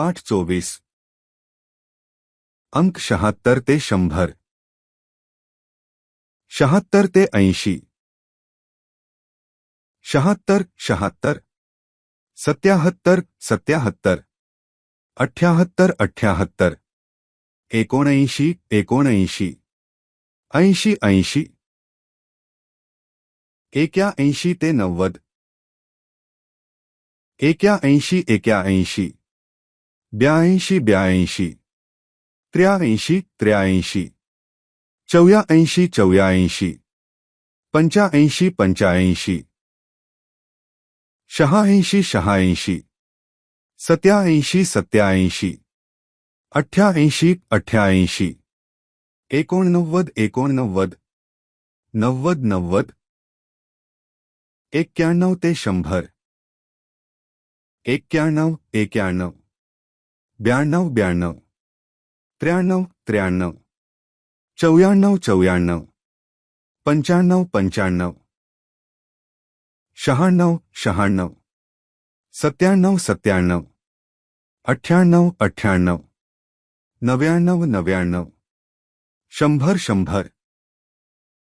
पाठ चोवीस अंक शहात्तर ते शंभर. शहात्तर ते ऐंशी. शहात्तर शहात्तर. सत्याहत्तर सत्याहत्तर. अठ्याहत्तर अठ्याहत्तर. एकोणऐंशी एकोणऐंशी. ऐंशी ऐंशी. एक्याऐंशी ते नव्वद. एक्याऐंशी एक्याऐंशी ब्याऐंशी ब्याऐंशी त्र्याऐंशी त्र्याऐंशी चौयाऐंशी चौयाऐंशी पंच्याऐंशी पंच्याऐंशी शहाऐंशी शहाऐंशी सत्याऐंशी सत्याऐंशी अठ्ठ्याऐंशी अठ्ठ्याऐंशी एकोणनव्वद एकोणनव्वद नव्वद नव्वद एक्क्याण्णव ते शंभर एक्क्याण्णव एक्क्याण्णव ब्याण्णव ब्याण्णव त्र्याण्णव त्र्याण्णव चौयाण्णव चौयाण्णव पंच्याण्णव पंच्याण्णव शहाण्णव शहाण्णव सत्त्याण्णव सत्त्याण्णव अठ्ठ्याण्णव अठ्ठ्याण्णव नव्याण्णव नव्याण्णव शंभर शंभर